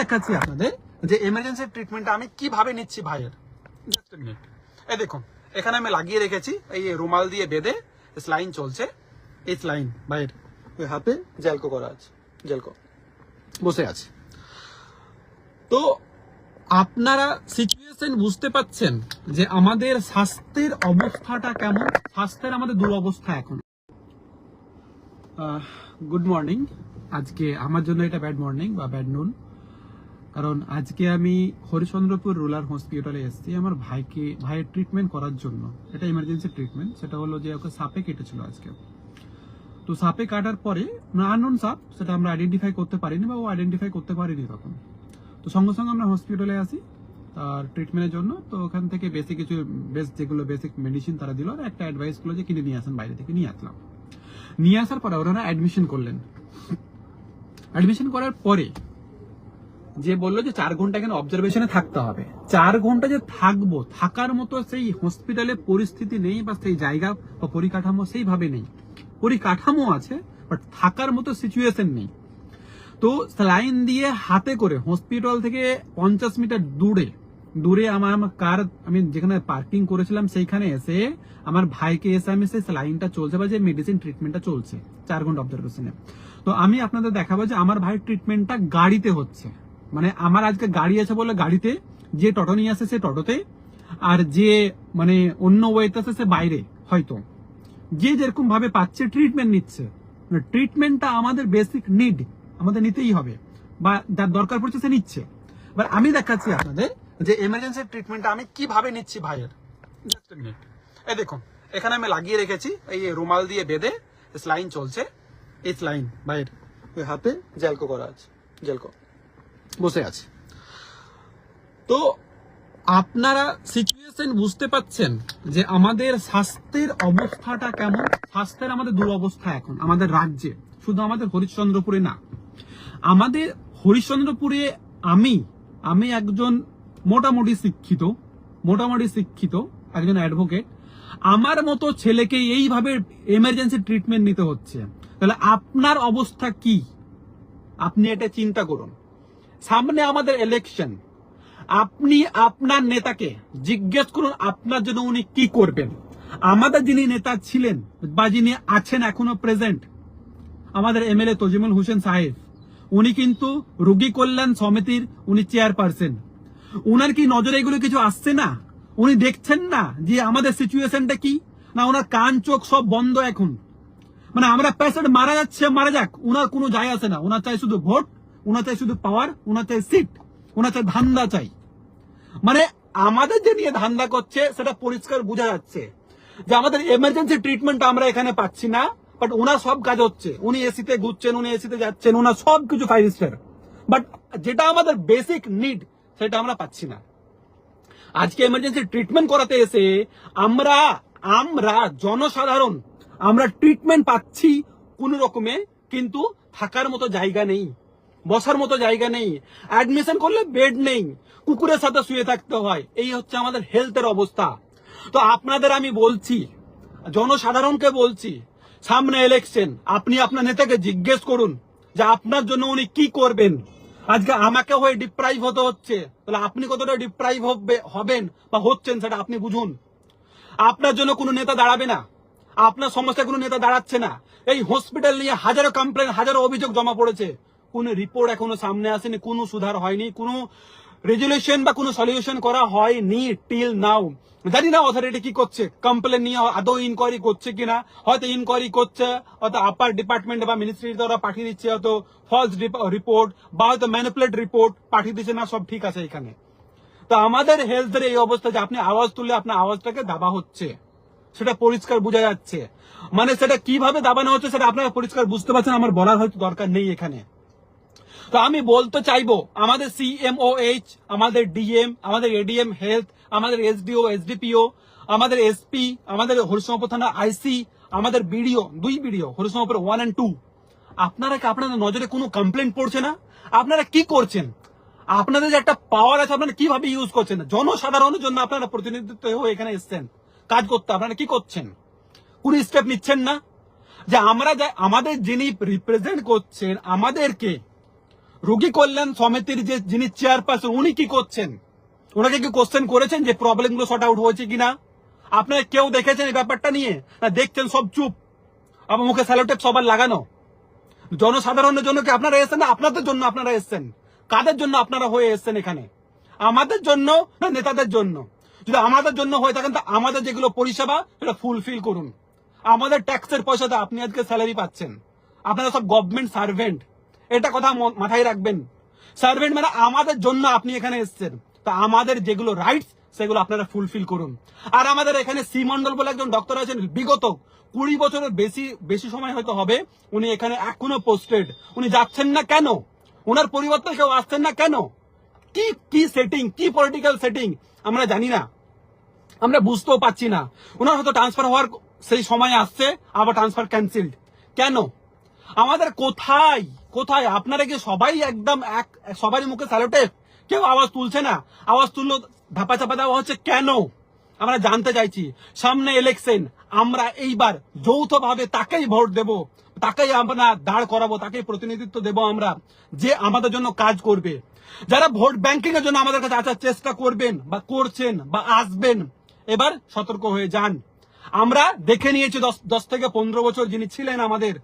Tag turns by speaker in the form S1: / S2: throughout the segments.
S1: দেখাচ্ছি আপনাদের যে এমার্জেন্সি ট্রিটমেন্টটা আমি কীভাবে নিচ্ছি ভাইয়ের। জাস্ট মিনিট এই দেখুন, এখানে আমি লাগিয়ে রেখেছি, এই রুমাল দিয়ে বেঁধে স্লাইন চলছে। এই স্লাইন ভাইয়ের, ওই হাতে জেলকো করা আছে, জেলকো। বসে আছে। তো আপনারা সিচুয়েশন বুঝতে পাচ্ছেন যে আমাদের স্বাস্থ্যের অবস্থাটা কেমন? স্বাস্থ্যের আমাদের দুরবস্থা এখন। গুড মর্নিং আজকে আমার জন্য এটা ব্যাড মর্নিং বা ব্যাড নুন কারণ আজকে আমি হরিচন্দ্রপুর রুরাল হসপিটালে এসেছি আমার ভাইকে, ভাইয়ের ট্রিটমেন্ট করার জন্য। এটা ইমার্জেন্সি ট্রিটমেন্ট সেটা হলো যে ওকে সাপে কেটেছিল আজকে। তো সাপে কাটার পরে আননোন সাপ, সেটা আমরা আইডেন্টিফাই করতে পারিনি বা ও আইডেন্টিফাই করতে পারিনি তখন। তো সঙ্গে সঙ্গে আমরা হসপিটালে আসি তার ট্রিটমেন্টের জন্য। তো ওখান থেকে বেসিক কিছু বেস যেগুলো বেসিক মেডিসিন তারা দিল, আর একটা অ্যাডভাইস করল যে কিনে নিয়ে আসেন, বাইরে থেকে নিয়ে আসলাম। নিয়ে আসার পরে ওনারা অ্যাডমিশন করলেন। অ্যাডমিশন করার পরে যে বলল যে চার ঘণ্টা এখানে অবজারভেশনে থাকতে হবে। চার ঘণ্টা যে থাকব, থাকার মতো সেই হসপিটালে পরিস্থিতি নেই বা সেই জায়গা বা পরিকাঠামো সেইভাবে নেই। পরিকাঠামো আছে বাট থাকার মতো সিচুয়েশন নেই। তো স্যালাইন দিয়ে হাতে করে হসপিটাল থেকে পঞ্চাশ মিটার দূরে দূরে আমার আমার কার আমি যেখানে পার্কিং করেছিলাম সেইখানে এসে আমার ভাইকে এসে আমি সেই স্যালাইনটা চলছে বা যে মেডিসিন ট্রিটমেন্টটা চলছে, চার ঘণ্টা অবজারভেশনে তো আমি আপনাদের দেখাবো যে আমার ভাইয়ের ট্রিটমেন্টটা গাড়িতে হচ্ছে। মানে আমার আজকে গাড়ি আছে বলে গাড়িতে যে টোটো নিয়ে আসে সে টোটোতে, আর যে মানে অন্য ওয়েতে আছে সে বাইরে, হয়তো। যে যেরকম ভাবে পাচ্ছে ট্রিটমেন্ট নিচ্ছে। ট্রিটমেন্টটা আমাদের বেসিক নিড আমাদের নিতেই হবে, বা যার দরকার পড়ছে সে নিচ্ছে। এবার আমি দেখাচ্ছি আপনাদের যে এমার্জেন্সি ট্রিটমেন্টটা আমি কীভাবে নিচ্ছি ভাইয়ের। এই দেখুন, এখানে আমি লাগিয়ে রেখেছি, এই রুমাল দিয়ে বেঁধে স্লাইন চলছে। এই স্লাইন ভাইয়ের, ওই হাতে জেলকো করা আছে জেলকো বসে আছে। তো আপনারা সিচুয়েশন বুঝতে পাচ্ছেন যে আমাদের স্বাস্থ্যের অবস্থাটা কেমন? স্বাস্থ্যের আমাদের দুরবস্থা এখন, আমাদের রাজ্যে। শুধু আমাদের হরিশ্চন্দ্রপুরে না। আমাদের হরিশ্চন্দ্রপুরে আমি আমি একজন মোটামুটি শিক্ষিত মোটামুটি শিক্ষিত, একজন অ্যাডভোকেট আমার মতো ছেলেকে এইভাবে এমার্জেন্সি ট্রিটমেন্ট নিতে হচ্ছে। তাহলে আপনার অবস্থা কি? আপনি এটা চিন্তা করুন। সামনে আমাদের ইলেকশন আপনি আপনার নেতাকে জিজ্ঞেস করুন, আপনার জন্য উনি কি করবেন? আমাদের যিনি নেতা ছিলেন বা যিনি আছেন এখনও প্রেজেন্ট আমাদের এমএলএ তজিমুল হোসেন সাহেব, উনি কিন্তু রোগী কল্যাণ সমিতির উনি চেয়ারপারসন উনার কি নজরে এগুলো কিছু আসছে না? উনি দেখছেন না যে আমাদের সিচুয়েশনটা কি? না ওনার কান চোখ সব বন্ধ এখন? মানে আমরা পেশেন্ট মারা যাচ্ছে, মারা যাক, উনার কোনো যায় আসে না। ওনার চাই শুধু ভোট ওনার চাই শুধু পাওয়ার ওনার চাই সিট ওনার চাই ধান্দা চাই। মানে আমাদের যে নিয়ে ধান্দা করছে, সেটা পরিষ্কার বোঝা যাচ্ছে। যে আমাদের এমার্জেন্সি ট্রিটমেন্ট আমরা এখানে পাচ্ছি না বাট ওনার সব কাজ হচ্ছে। উনি এসিতে ঘুরছেন, উনি এসিতে যাচ্ছেন, ওনার সব কিছু ফাইভ স্টার বাট যেটা আমাদের বেসিক নিড সেটা আমরা পাচ্ছি না। আজকে এমার্জেন্সি ট্রিটমেন্ট করাতে এসে আমরা আমরা জনসাধারণ, আমরা ট্রিটমেন্ট পাচ্ছি কোন রকমে, কিন্তু থাকার মতো জায়গা নেই। বসার মতো জায়গা নেই। অ্যাডমিশন করলে বেড নেই। কুকুরের সাথে শুয়ে থাকতে হয়। এই হচ্ছে আমাদের হেলথের অবস্থা। তো আপনাদের আমি বলছি, জনসাধারণকে বলছি, সামনে ইলেকশন আপনি আপনার নেতাকে জিজ্ঞেস করুন যে আপনার জন্য উনি কি করবেন? আজকে আমাকে হয়ে ডিপ্রাইভ হতে হচ্ছে। তাহলে আপনি কতটা ডিপ্রাইভ হবে, হবেন বা হচ্ছেন সেটা আপনি বুঝুন। আপনার জন্য কোনো নেতা দাঁড়াবে না। আপনার সমস্যায় কোনো নেতা দাঁড়াচ্ছে না। এই হসপিটাল নিয়ে হাজারো কমপ্লেন হাজারো অভিযোগ জমা পড়েছে। কোনো রিপোর্ট এখনও সামনে আসেনি, কোনো সুধার হয়নি, কোনো রেজুলেশন বা কোনো সলিউশন করা হয়নি টিল নাও জানি না অথরিটি কি করছে কমপ্লেন নিয়ে আদৌ ইনকোয়ারি করছে কিনা, হয়তো ইনকোয়ারি করছে, হয়তো আপার ডিপার্টমেন্ট বা মিনিস্ট্রি দ্বারা পাঠিয়ে দিচ্ছে, হয়তো ফলস রিপোর্ট বা হয়তো ম্যানিপুলেট রিপোর্ট পাঠিয়ে দিচ্ছে না, সব ঠিক আছে এখানে। তো আমাদের হেলথের এই অবস্থা যে আপনি আওয়াজ তুললে আপনার আওয়াজটাকে দাবা হচ্ছে, সেটা পরিষ্কার বোঝা যাচ্ছে। মানে সেটা কীভাবে দাবানো হচ্ছে, সেটা আপনারা পরিষ্কার বুঝতে পারছেন, আমার বলার হয়তো দরকার নেই এখানে। তো আমি বলতে চাইব, আমাদের সিএমওএইচ আমাদের ডিএম আমাদের এডিএম হেলথ আমাদের এসডিও এসডিপিও আমাদের এসপি আমাদের হরিশঙ্কর থানা আইসি আমাদের বিডিও দুই BDO Harishankar one and two আপনারা কি আপনাদের নজরে কোনো কমপ্লেন পড়ছে না? আপনারা কি করছেন? আপনাদের যে একটা পাওয়ার আছে, আপনারা কীভাবে ইউজ করছেন? জনসাধারণের জন্য আপনারা প্রতিনিধিত্ব হয়ে এখানে এসছেন, কাজ করতে। আপনারা কি করছেন? কোন স্টেপ নিচ্ছেন না? যে আমরা আমাদের যিনি রিপ্রেজেন্ট করছেন, আমাদেরকে রোগী কল্যাণ সমিতির যে যিনি চেয়ারপারসন উনি কি করছেন? ওনাকে কি কোশ্চেন করেছেন যে প্রবলেমগুলো শর্ট আউট হয়েছে কিনা? আপনারা কেউ দেখেছেন এই ব্যাপারটা নিয়ে? না, দেখছেন সব চুপ? আমার মুখে স্যালোটেপ সবার লাগানো? জনসাধারণের জন্য কি আপনারা এসেছেন? আপনাদের জন্য আপনারা এসেছেন। কাদের জন্য আপনারা হয়ে এসেছেন এখানে? আমাদের জন্য না, নেতাদের জন্য? যদি আমাদের জন্য হয়ে থাকেন, তো আমাদের যেগুলো পরিষেবা, সেটা ফুলফিল করুন। আমাদের ট্যাক্সের পয়সাতে আপনি আজকে স্যালারি পাচ্ছেন। আপনারা সব গভর্নমেন্ট সার্ভেন্ট এটা কথা মাথায় রাখবেন। সার্ভেন্ট মানে আমাদের জন্য আপনি এখানে এসেছেন। তা আমাদের যেগুলো রাইটস সেগুলো আপনারা ফুলফিল করুন। আর আমাদের এখানে সি মন্ডল বলে একজন ডক্টর আছেন, বিগত কুড়ি বছরের বেশি বেশি সময় হয়তো হবে, উনি এখানে এখনও পোস্টেড উনি যাচ্ছেন না কেন? ওনার পরিবর্তন কেউ আসছেন না কেন? কি কি সেটিং কি পলিটিক্যাল সেটিং আমরা জানি না। আমরা বুঝতেও পাচ্ছি না। ওনার হয়তো ট্রান্সফার হওয়ার সেই সময় আসছে, আবার ট্রান্সফার ক্যান্সেলড কেন? আমাদের কোথায় কোথায়? আপনারা কি সবাই একদম এক, সবারই মুখে স্যালোটে কেউ আওয়াজ তুলছে না। আওয়াজ তুললো ধাপা চাপা দেওয়া হচ্ছে, কেন? আমরা জানতে চাইছি। সামনে ইলেকশন আমরা এইবার যৌথভাবে তাকেই ভোট দেব, তাকেই আমরা দাঁড় করাবো, তাকেই প্রতিনিধিত্ব দেব আমরা, যে আমাদের জন্য কাজ করবে। যারা ভোট ব্যাংকিং এর জন্য আমাদের কাছে আসার চেষ্টা করবেন, বা করছেন, বা আসবেন, এবার সতর্ক হয়ে যান। আমরা দেখে নিয়েছি দশ থেকে পনেরো বছর যিনি ছিলেন আমাদের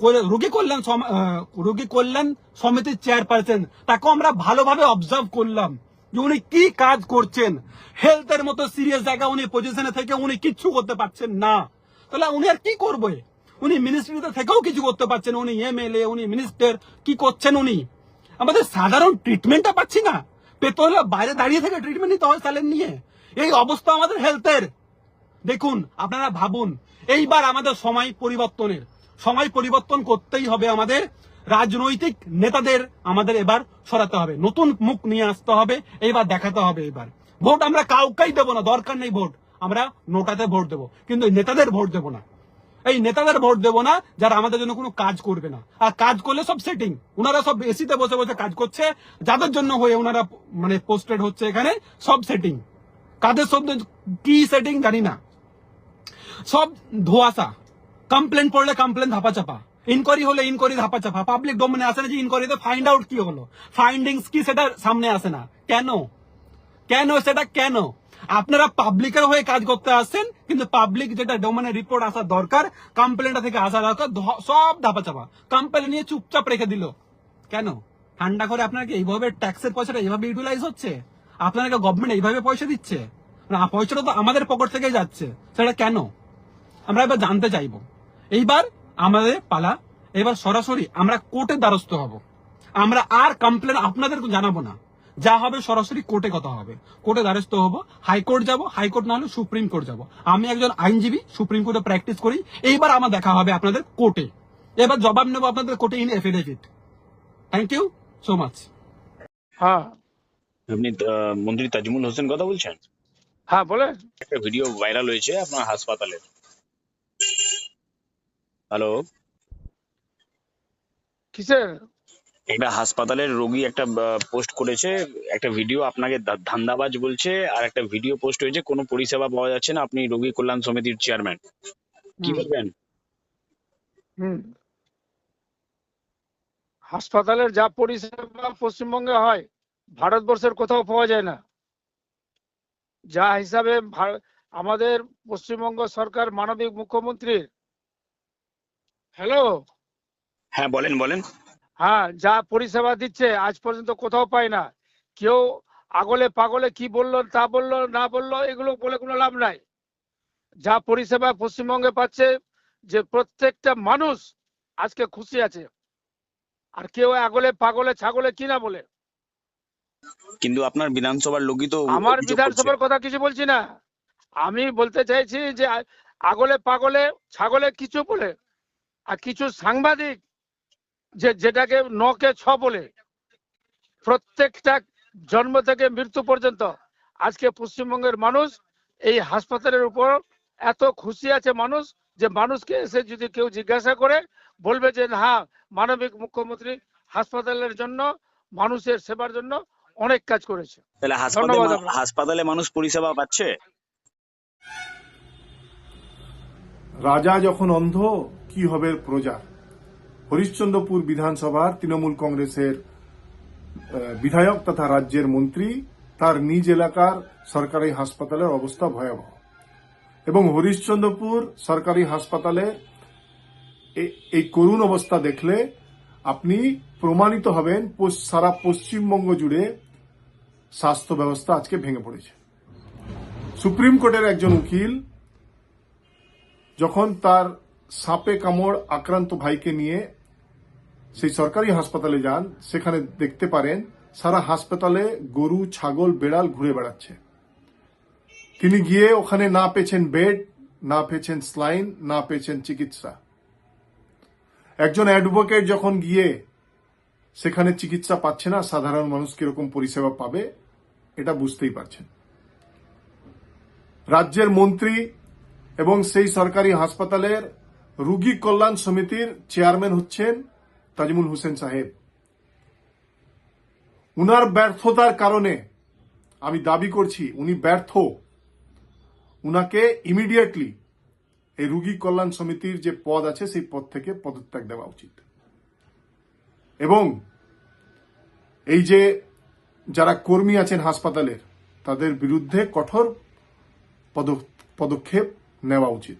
S1: রোগী কল্যাণ রোগী কল্যাণ সমিতির চেয়ারপারসন তাকে আমরা ভালোভাবে অবজার্ভ করলাম যে উনি কি কাজ করছেন। হেলথের মতো সিরিয়াস জায়গা উনি পজিশনে থেকে উনি কিচ্ছু করতে পারছেন না। তাহলে উনি আর কি করবে? উনি মিনিস্ট্রিতে থেকেও কিছু করতে পারছেন উনি এমএলএ উনি মিনিস্টার কি করছেন উনি? আমাদের সাধারণ ট্রিটমেন্টটা পাচ্ছি না। পেতে হলে বাইরে দাঁড়িয়ে থেকে ট্রিটমেন্ট নিতে হয় স্যালেন নিয়ে। এই অবস্থা আমাদের হেলথের দেখুন, আপনারা ভাবুন, এইবার আমাদের সময় পরিবর্তনের। সময় পরিবর্তন করতেই হবে আমাদের। রাজনৈতিক নেতাদের আমাদের এবার সরাতে হবে। নতুন মুখ নিয়ে আসতে হবে এইবার দেখাতে হবে এবার। ভোট আমরা কাউকেই দেবো না, দরকার নেই ভোট। আমরা নোটাতে ভোট দেবো, কিন্তু নেতাদের ভোট দেবো না। এই নেতাদের ভোট দেবো না যারা আমাদের জন্য কোনো কাজ করবে না। আর কাজ করলে সব সেটিং ওনারা সব এসিতে বসে বসে কাজ করছে, যাদের জন্য হয়ে ওনারা মানে পোস্টেড হচ্ছে এখানে, সব সেটিং কাদের সব কি সেটিং জানি না। সব ধোয়াশা। কমপ্লেন পড়লে কমপ্লেন ধাপা চাপা ইনকোয়ারি হলে ইনকোয়ারি ধাপা চাপা পাবলিক ডোমেনে আসে না যে ইনকোয়ারিতে ফাইন্ড আউট কি হলো। ফাইন্ডিংস কি সেটা সামনে আসে না। কেন? কেন সেটা কেন? আপনারা পাবলিকের হয়ে কাজ করতে আসছেন, কিন্তু পাবলিক যেটা ডোমেনে রিপোর্ট আসা দরকার কমপ্লেনটা থেকে আসা দরকার সব ধাপা চাপা কমপ্লেন নিয়ে চুপচাপ রেখে দিল। কেন? ঠান্ডা করে আপনাকে এইভাবে ট্যাক্সের পয়সাটা এইভাবে ইউটিলাইজ হচ্ছে? আপনাকে গভর্নমেন্ট এইভাবে পয়সা দিচ্ছে? পয়সাটা তো আমাদের পকেট থেকেই যাচ্ছে। সেটা কেন? আমরা এবার জানতে চাইব। এইবার আমাদের পালা। এবার সরাসরি আমরা কোর্টের দ্বারস্থ হব। আমরা আর কমপ্লেন আপনাদের জানাব না। যা হবে সরাসরি কোর্টে কথা হবে। কোর্টে দ্বারস্থ হব হাইকোর্ট যাব হাইকোর্ট না হলে সুপ্রিম কোর্ট যাব। আমি একজন আইনজীবী সুপ্রিম কোর্টে প্র্যাকটিস করি। এইবার আমার দেখা হবে আপনাদের কোর্টে। এবার জবাব নেব আপনাদের কোর্টে in affidavit thank you so much
S2: হ্যাঁ।
S3: আপনি মন্ত্রী তাজমুল হোসেন কথা বলছেন?
S2: হ্যাঁ বলে
S3: একটা ভিডিও ভাইরাল হয়েছে আপনার হাসপাতালে। হ্যালো
S2: কিসের?
S3: একটা হাসপাতালের রোগী একটা পোস্ট করেছে একটা ভিডিও আপনাকে ধান্দাবাজ বলছে আর একটা ভিডিও পোস্ট হয়েছে কোনো পরিষেবা পাওয়া যাচ্ছে না আপনি রোগী কল্যাণ সমিতির চেয়ারম্যান কি বলবেন?
S2: হাসপাতালের যা পরিষেবা পশ্চিমবঙ্গে হয় ভারতবর্ষের কোথাও পাওয়া যায় না। যা হিসাবে আমাদের পশ্চিমবঙ্গ সরকার মানবিক মুখ্যমন্ত্রী হ্যালো
S3: হ্যাঁ বলেন বলেন।
S2: হ্যাঁ যা পরিষেবা দিচ্ছে আজ পর্যন্ত কোথাও পাই না। কেউ আগলে পাগলে কি বলল তা বলল না বলল এগুলো বলে কোনো লাভ নাই। যা পরিষেবা পশ্চিমবঙ্গে পাচ্ছে যে প্রত্যেকটা মানুষ আজকে খুশি আছে। আর কেউ আগলে পাগলে ছাগলে কি না বলে?
S3: কিন্তু আপনার বিধানসভার লোকই তো
S2: আমার বিধানসভার কথা কিছু বলছি না। আমি বলতে চাইছি যে আগলে পাগলে ছাগলে কিছু বলে। আর কিছু সাংবাদিক যে যেটাকে নকে ছ বলে প্রত্যেকটা জন্ম থেকে মৃত্যু পর্যন্ত আজকে পশ্চিমবঙ্গের মানুষ এই হাসপাতালের উপর এত খুশি আছে মানুষ যে মানুষকে এসে যদি কেউ জিজ্ঞাসা করে বলবে যে হ্যাঁ মানবিক মুখ্যমন্ত্রী হাসপাতালের জন্য মানুষের সেবার জন্য অনেক কাজ করেছে
S3: তাহলে। হাসপাতালে মানুষ পরিষেবা পাচ্ছে
S4: রাজা যখন অন্ধ কি হবে প্রজা হরিশ্চন্দ্রপুর বিধানসভার তৃণমূল কংগ্রেসের বিধায়ক তথা রাজ্যের মন্ত্রী, তার নিজ এলাকার সরকারি হাসপাতালের অবস্থা ভয়াবহ। এবং হরিশ্চন্দ্রপুর সরকারি হাসপাতালে এই করুণ অবস্থা দেখলে আপনি প্রমাণিত হবেন সারা পশ্চিমবঙ্গ জুড়ে স্বাস্থ্য ব্যবস্থা আজকে ভেঙে পড়েছে। সুপ্রিম কোর্টের একজন উকিল যখন তার সাপে কামড় আক্রান্ত ভাইকে নিয়ে সেই সরকারি হাসপাতালে যান। সেখানে দেখতে পারেন, সারা হাসপাতালে গরু, ছাগল, বেড়াল ঘুরে বেড়াচ্ছে। তিনি গিয়ে ওখানে না পেয়েছেন বেড, না পেয়েছেন স্লাইন, না পেয়েছেন চিকিৎসা। একজন অ্যাডভোকেট যখন গিয়ে সেখানে চিকিৎসা পাচ্ছে না, সাধারণ মানুষ কীরকম পরিষেবা পাবে, এটা বুঝতেই পারছেন। রাজ্যের মন্ত্রী এবং সেই সরকারি হাসপাতালের রুগী কল্যাণ সমিতির চেয়ারম্যান হচ্ছেন তাজিমুল হোসেন সাহেব। উনার ব্যর্থতার কারণে আমি দাবি করছি উনি ব্যর্থ। উনাকে ইমিডিয়েটলি এই রুগী কল্যাণ সমিতির যে পদ আছে সেই পদ থেকে পদত্যাগ দেওয়া উচিত। এবং এই যে যারা কর্মী আছেন হাসপাতালের, তাদের বিরুদ্ধে কঠোর পদ- পদক্ষেপ নেওয়া উচিত।